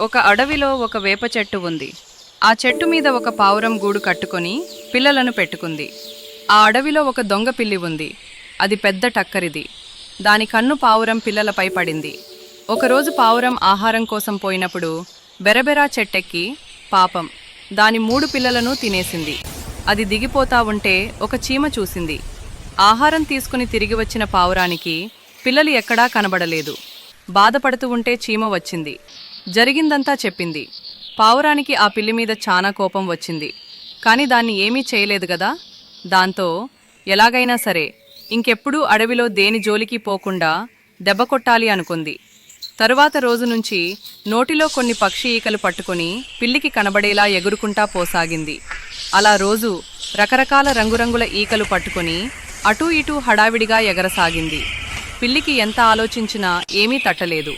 ఒక అడవిలో ఒక వేప చెట్టు ఉంది. ఆ చెట్టు మీద ఒక పావురం గూడు కట్టుకొని పిల్లలను పెట్టుకుంది. ఆ అడవిలో ఒక దొంగ పిల్లి ఉంది. అది పెద్ద టక్కరిది. దాని కన్ను పావురం పిల్లలపై పడింది. ఒకరోజు పావురం ఆహారం కోసం పోయినప్పుడు బెరబెరా చెట్టెక్కి పాపం. దాని మూడు పిల్లలను తినేసింది. అది దిగిపోతా ఉంటే ఒక చీమ చూసింది. ఆహారం తీసుకుని తిరిగి వచ్చిన పావురానికి పిల్లలు ఎక్కడా కనబడలేదు. బాధపడుతూ ఉంటే చీమ వచ్చింది. జరిగిందంతా చెప్పింది. పావురానికి ఆ పిల్లి మీద చాలా కోపం వచ్చింది. కానీ దాన్ని ఏమీ చేయలేదు కదా దాంతో ఎలాగైనా సరే ఇంకెప్పుడూ అడవిలో దేని జోలికి పోకుండా దెబ్బ కొట్టాలి అనుకుంది. తరువాత రోజు నుంచి నోటిలో కొన్ని పక్షి ఈకలు పట్టుకొని పిల్లికి కనబడేలా ఎగురుకుంటా పోసాగింది. అలా రోజు రకరకాల రంగురంగుల ఈకలు పట్టుకొని అటూ ఇటూ హడావిడిగా ఎగరసాగింది. పిల్లికి ఎంత ఆలోచించినా ఏమీ తట్టలేదు.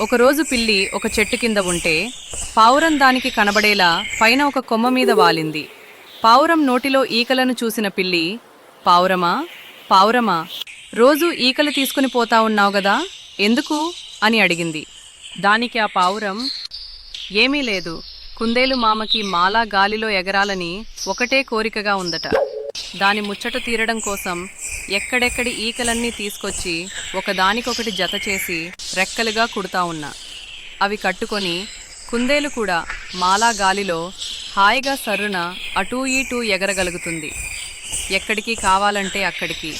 ఒకరోజు పిల్లి ఒక చెట్టు కింద ఉంటే పావురం దానికి కనబడేలా పైన ఒక కొమ్మ మీద వాలింది. పావురం నోటిలో ఈకలను చూసిన పిల్లి పావురమా? పావురమా? రోజు ఈకలు తీసుకుని పోతా ఉన్నావు గదా? ఎందుకు? అని అడిగింది. దానికి ఆ పావురం ఏమీ లేదు. కుందేలు మామకి మాలా గాలిలో ఎగరాలని ఒకటే కోరికగా ఉందట. దాని ముచ్చట తీరడం కోసం ఎక్కడెక్కడి ఈకలన్నీ తీసుకొచ్చి ఒకదానికొకటి జత చేసి రెక్కలుగా కుడతా ఉన్నా. అవి కట్టుకొని కుందేలు కూడా మాలా గాలిలో హాయిగా సర్రున అటూ ఇటూ ఎగరగలుగుతుంది. ఎక్కడికి కావాలంటే అక్కడికి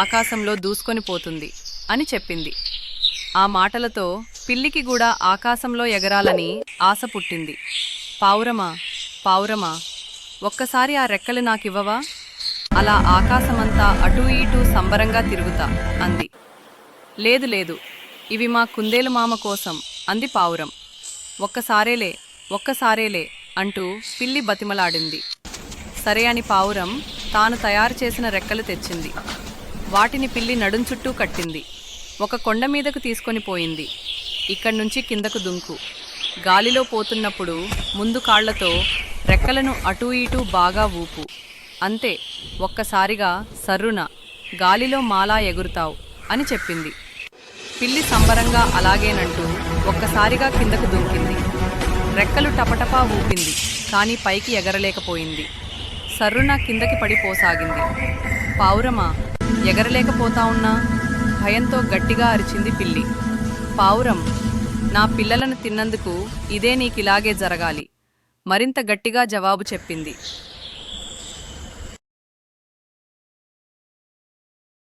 ఆకాశంలో దూసుకొని పోతుంది అని చెప్పింది. ఆ మాటలతో పిల్లికి కూడా ఆకాశంలో ఎగరాలని ఆశ పుట్టింది. పావురమా పావురమా ఒక్కసారి ఆ రెక్కలు నాకివ్వవా? అలా ఆకాశమంతా అటూ ఇటూ సంబరంగా తిరుగుతా అంది. లేదు లేదు. ఇవి మా కుందేలు మామ కోసం అంది పావురం. ఒక్కసారేలే ఒక్కసారేలే అంటూ పిల్లి బతిమలాడింది. సరే అని పావురం తాను తయారు చేసిన రెక్కలు తెచ్చింది. వాటిని పిల్లి నడుం చుట్టూ కట్టింది. ఒక కొండ మీదకు తీసుకొని పోయింది. ఇక్కడి నుంచి కిందకు దుంకు. గాలిలో పోతున్నప్పుడు ముందు కాళ్ళతో రెక్కలను అటూ ఇటూ బాగా ఊపు. అంతే ఒక్కసారిగా సర్రున గాలిలో మాలా ఎగురుతావు అని చెప్పింది. పిల్లి సంబరంగా అలాగేనంటూ ఒక్కసారిగా కిందకు దూకింది. రెక్కలు టపటపా ఊపింది కానీ పైకి ఎగరలేకపోయింది. సర్రున కిందకి పడిపోసాగింది. పావురమా ఎగరలేకపోతా ఉన్నా భయంతో గట్టిగా అరిచింది పిల్లి. పావురం నా పిల్లలను తిన్నందుకు ఇదే నీకిలాగే జరగాలి మరింత గట్టిగా జవాబు చెప్పింది.